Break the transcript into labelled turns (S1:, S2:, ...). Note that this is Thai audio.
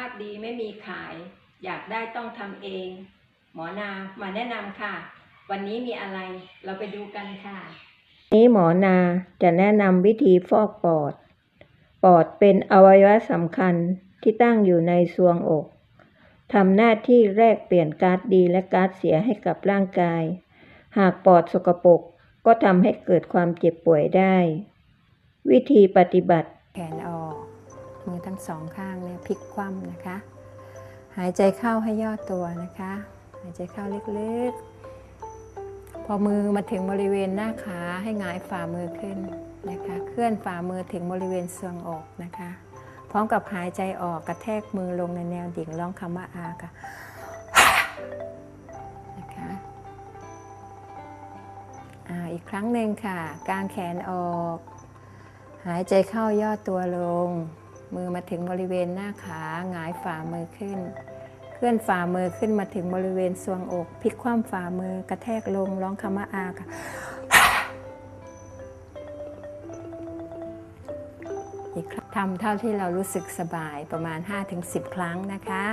S1: าพดีไม่มีขาย อยากได้ต้องทำเอง หมอนามาแนะนำค่ะ วันนี้มีอะไรเราไปดูกันค่ะ
S2: นี้หมอนาจะแนะนำวิธีฟอกปอด ปอดเป็นอวัยวะสำคัญที่ตั้งอยู่ในซวงอกทำหน้าที่แลกเปลี่ยนก๊าซดีและก๊าซเสียให้กับร่างกาย หากปอดสกปรกก็ทำให้เกิดความเจ็บป่วยได้ วิธีปฏิบัติ
S3: แขนออกมือทั้ง สองข้างเนี่ยพลิกคว่ำนะคะ หายใจเข้าให้ย่อตัวนะคะ หายใจเข้าลึกๆ พอมือมาถึงบริเวณหน้าขาให้หงายฝ่ามือขึ้นนะคะ เคลื่อนฝ่ามือถึงบริเวณทรวงอกนะคะ พร้อมกับหายใจออกกระแทกมือลงในแนวดิ่งร้องคำว่าอาค่ะนะคะอาอีกครั้งหนึ่งค่ะ กางแขนออก หายใจเข้าย่อตัวลง มือมาถึงบริเวณหน้าขาหงายฝ่ามือขึ้น เคลื่อนฝ่ามือขึ้นมาถึงบริเวณทรวงอกพลิกคว่ำฝ่ามือกระแทกลงร้องคำว่าอาค่ะอีกครั้งทำเท่าที่เรารู้สึกสบายประมาณ 5-10 ครั้งนะคะ